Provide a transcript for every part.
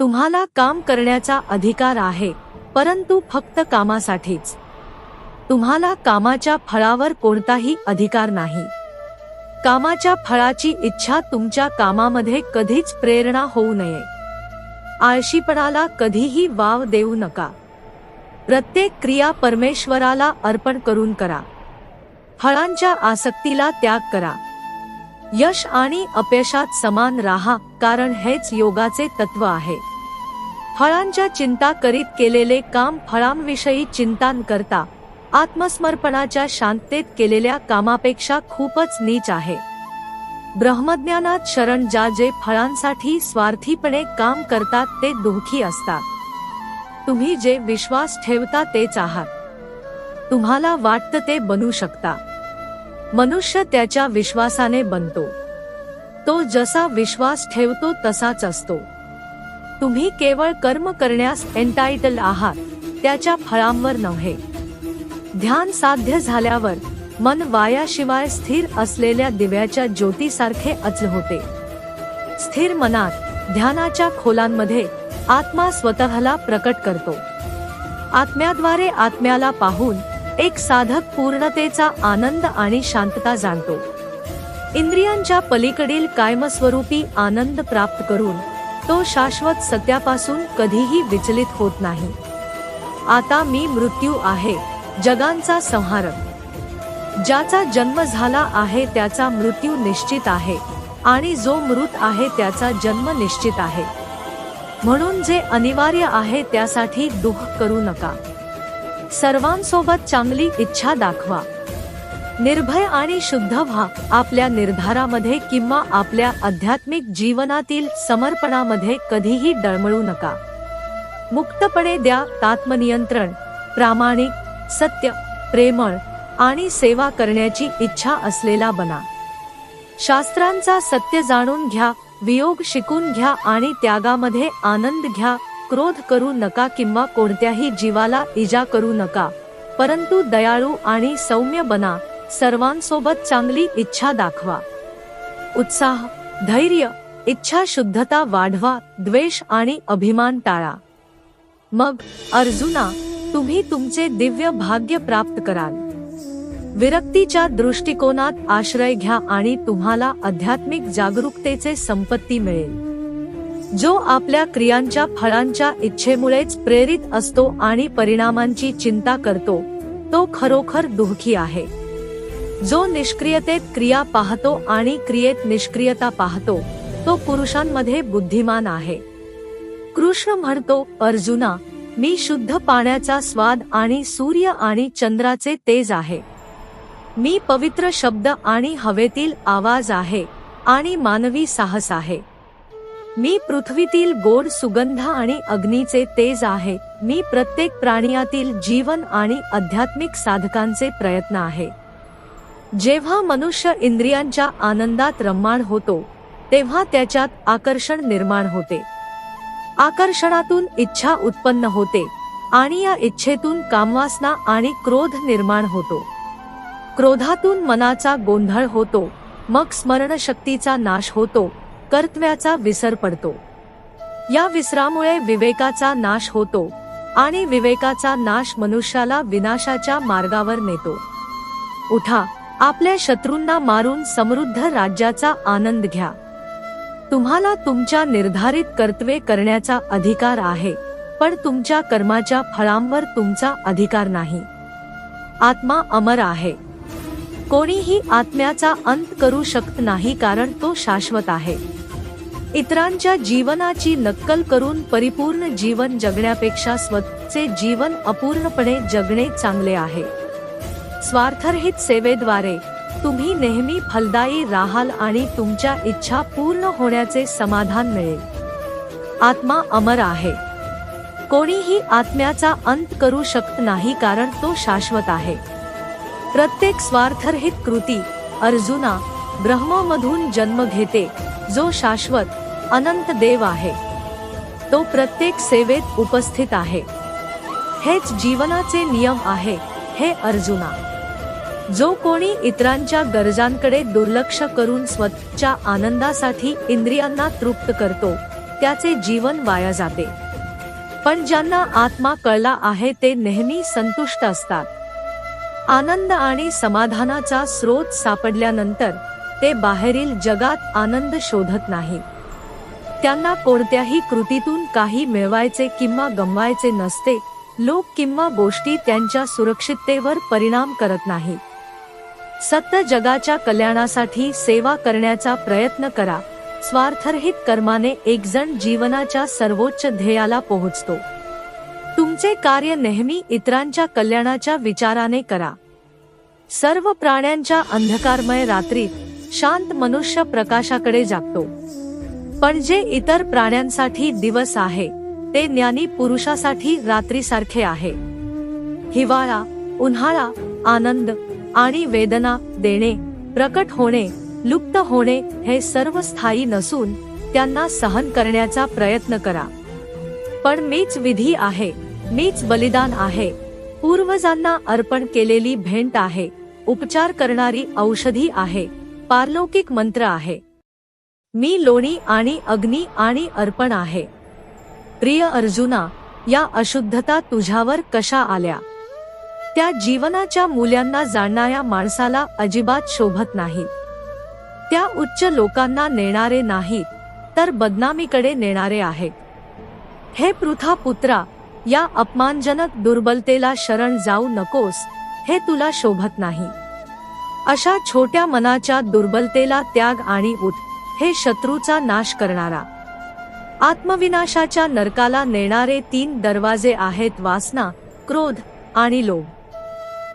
तुम्हाला काम करण्याचा अधिकार आहे परंतु फक्त कामासाठीच. तुम्हाला कामाच्या फळावर कोणताही अधिकार नाही. कामाच्या फळाची इच्छा तुमच्या कामामध्ये कधीच प्रेरणा होऊ नये. आळशीपणाला कधीही वाव देऊ नका. प्रत्येक क्रिया परमेश्वराला अर्पण करून करा. फळांच्या आसक्तीला त्याग करा. यश आणि अपयशात समान राहा कारण हेच योगाचे तत्व आहे. फळांच्या चिंता करीत केलेले काम फळांविषयी चिंतान करता आत्मसमर्पणाच्या शांततेत केलेल्या कामापेक्षा खूपच नीच आहे. ब्रह्मज्ञानात शरण ज्या जे फळांसाठी स्वार्थीपणे काम करतात ते दुःखी असतात. तुम्ही जे विश्वास ठेवता तेच आहात. तुम्हाला वाटतं ते बनू शकता. मनुष्य त्याच्या विश्वासाने बनतो. तो जसा विश्वास ठेवतो तसाच असतो. तुम्ही केवळ कर्म करण्यास एंटायटल आहात त्याच्या फळांवर नव्हे. ध्यान साध्य झाल्यावर मन वायाशिवाय स्थिर असलेल्या दिव्याच्या ज्योतीसारखे अचल होते. स्थिर मनात ध्यानाच्या खोलांमध्ये आत्मा स्वतःला प्रकट करतो. आत्म्याद्वारे आत्म्याला पाहून एक साधक पूर्णतेचा आनंद आणि शांतता जाणतो. इंद्रियांच्या पलीकडील कायमस्वरूपी आनंद प्राप्त करून तो शाश्वत सत्यापासून कधीही विचलित होत नाही. आता मी मृत्यू आहे जगांचा संहारक. ज्याचा जन्म झाला आहे त्याचा मृत्यू निश्चित आहे आणि जो मृत आहे त्याचा जन्म निश्चित आहे. म्हणून जे अनिवार्य आहे त्यासाठी दुःख करू नका. सर्वांसोबत चांगली इच्छा दाखवा. निर्भय आणि शुद्ध व्हा. आपल्या निर्धारामध्ये किंवा आपल्या आध्यात्मिक जीवनातील समर्पणामध्ये कधीही डळमळू नका. मुक्तपणे द्या आत्मनियंत्रण प्रामाणिक सत्य प्रेमळ आणि सेवा करण्याची इच्छा असलेला बना. शास्त्रांचा सत्य जाणून घ्या वियोग शिकून घ्या आणि त्यागामध्ये आनंद घ्या. क्रोध करू नका किंवा कोणत्याही जीवाला इजा करू नका. परंतु दयाळू आणि सौम्य बना. सर्वांसोबत चांगली इच्छा दाखवा. उत्साह धैर्य इच्छा शुद्धता वाढवा द्वेष आणि अभिमान टाळा. मग अर्जुना तुम्ही तुमचे दिव्य भाग्य प्राप्त कराल. विरक्तीच्या दृष्टिकोनात आश्रय घ्या आणि तुम्हाला आध्यात्मिक जागरूकतेचे संपत्ती मिळेल. जो आपल्या क्रियांच्या फळांच्या इच्छेमुळेच प्रेरित असतो आणि परिणामांची चिंता करतो तो खरोखर दुःखी आहे. जो निष्क्रियतेत क्रिया पाहतो आणि क्रियेत निष्क्रियता पाहतो तो पुरुषांमध्ये बुद्धिमान आहे. कृष्ण म्हणतो अर्जुना मी शुद्ध पाण्याचा स्वाद आणि सूर्य आणि चंद्राचे तेज आहे. मी पवित्र शब्द आणि हवेतील आवाज आहे आणि मानवी साहस आहे. मी पृथ्वीतील गोड सुगंध आणि अग्नीचे तेज आहे. मी प्रत्येक प्राणियातील जीवन आणि आध्यात्मिक साधकांचे प्रयत्न आहे. जेव्हा मनुष्य इंद्रियांच्या आनंदात रम्माण होतो तेव्हा त्याच्यात आकर्षण निर्माण होते. आकर्षणातून इच्छा उत्पन्न होते आणि या इच्छेतून कामवासना आणि क्रोध निर्माण होतो. क्रोधातून मनाचा गोंधळ होतो मग स्मरणशक्तीचा नाश होतो कर्तव्याचा विसर पडतो. या विसरामुळे विवेकाचा नाश होतो आणि विवेकाचा नाश मनुष्याला विनाशाच्या मार्गावर नेतो. उठा आपल्या शत्रूंना मारून समृद्ध राज्याचा आनंद घ्या. तुम्हाला तुमच्या निर्धारित कर्तव्ये करण्याचा अधिकार आहे पण तुमच्या कर्माच्या फळांवर तुमचा अधिकार नाही. आत्मा अमर आहे. कोणीही आत्म्याचा अंत करू शकत नाही कारण तो शाश्वत आहे. इतरांच्या जीवनाची नक्कल करून परिपूर्ण जीवन जगण्यापेक्षा स्वतःचे जीवन अपूर्णपणे जगणे चांगले आहे. स्वार्थरहित सेवेद्वारे तुम्ही नेहमी फलदायी राहाल आणि तुमच्या इच्छा पूर्ण होण्याचे समाधान मिळेल. आत्मा अमर आहे. कोणीही आत्म्याचा अंत करू शकत नाही कारण तो शाश्वत आहे. प्रत्येक स्वार्थरहित कृती अर्जुना ब्रह्ममधून जन्म घेते जो शाश्वत अनंत देव आहे. तो प्रत्येक सेवेत उपस्थित आहे. हेच जीवनाचे नियम आहे हे अर्जुना. जो कोणी इतरांच्या गरजांकडे दुर्लक्ष करून स्वतःच्या आनंदासाठी इंद्रियांना तृप्त करतो त्याचे जीवन वाया जाते. पण ज्यांना आत्मा कळला आहे ते नेहमी संतुष्ट असतात. आनंद आणि समाधानाचा स्रोत सापडल्यानंतर ते बाहेरील जगात आनंद शोधत नाही. त्यांना कोणत्याही कृतीतून काही मिळवायचे किंवा गमवायचे नसते लोक किंवा गोष्टी त्यांच्या सुरक्षिततेवर परिणाम करत नाही. सत्य जगाच्या कल्याणासाठी सेवा करण्याचा प्रयत्न करा. स्वार्थरहित कर्माने एकजण जीवनाच्या सर्वोच्च ध्येयाला पोहोचतो. तुमचे कार्य नेहमी इतरांच्या कल्याणाच्या विचाराने करा. सर्व प्राण्यांच्या अंधकारमय रात्रीत शांत मनुष्य प्रकाशाकडे जागतो. पण जे इतर प्राण्यांसाठी दिवस आहे ते ज्ञानी पुरुषासाठी रात्रीसारखे आहे. हिवाळा उन्हाळा आनंद आणि वेदना देणे प्रकट होणे लुप्त होणे हे सर्व स्थायी नसून त्यांना सहन करण्याचा प्रयत्न करा. पण मीच विधी आहे मीच बलिदान आहे पूर्वजांना अर्पण केलेली भेंट आहे उपचार करणारी औषधी आहे पारलौकिक मंत्र आहे. मी लोणी आणि अग्नी आणि अर्पण आहे. प्रिय अर्जुना या अशुद्धता तुझ्यावर कशा आल्या? त्या जीवनाच्या मूल्यांना जाणणाऱ्या माणसाला अजिबात शोभत नाहीत. त्या उच्च लोकांना नेणारे नाहीत तर बदनामीकडे नेणारे आहेत. हे पृथा पुत्रा या अपमानजनक दुर्बलतेला शरण जाऊ नकोस हे तुला शोभत नाही. अशा छोट्या मनाच्या दुर्बलतेला त्याग आणि उठ. हे शत्रूचा नाश करणारा. आत्मविनाशाच्या नरकाला नेणारे तीन दरवाजे आहेत वासना क्रोध आणि लोभ.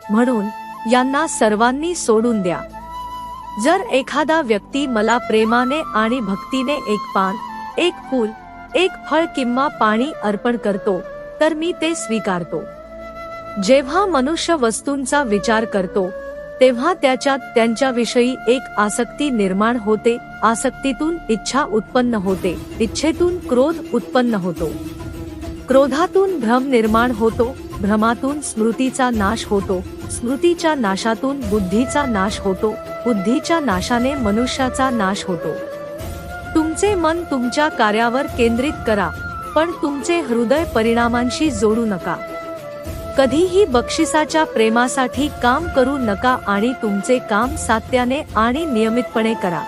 म्हणून यांना सर्वांनी सोडून द्या. जर एखादा व्यक्ती मला प्रेमाने आणि भक्तीने एक पान एक फूल एक फळ किंवा पाणी अर्पण करतो तर मी ते स्वीकारतो. जेव्हा मनुष्य वस्तूंचा विचार करतो तेव्हा त्याच्यात त्यांच्याविषयी एक आसक्ती निर्माण होते आसक्तीतून इच्छा उत्पन्न होते इच्छेतून क्रोध उत्पन्न होतो. क्रोधातून भ्रम निर्माण होतो भ्रमातून स्मृतीचा नाश होतो स्मृतीच्या नाशातून बुद्धीचा नाश होतो बुद्धीच्या नाशाने मनुष्याचा नाश होतो. तुमचे मन तुमच्या कार्यावर केंद्रित करा पण तुमचे हृदय परिणामांशी जोडू नका. कधीही बक्षिसाच्या प्रेमासाठी काम करू नका आणि तुमचे काम सात्याने आणि नियमितपणे करा.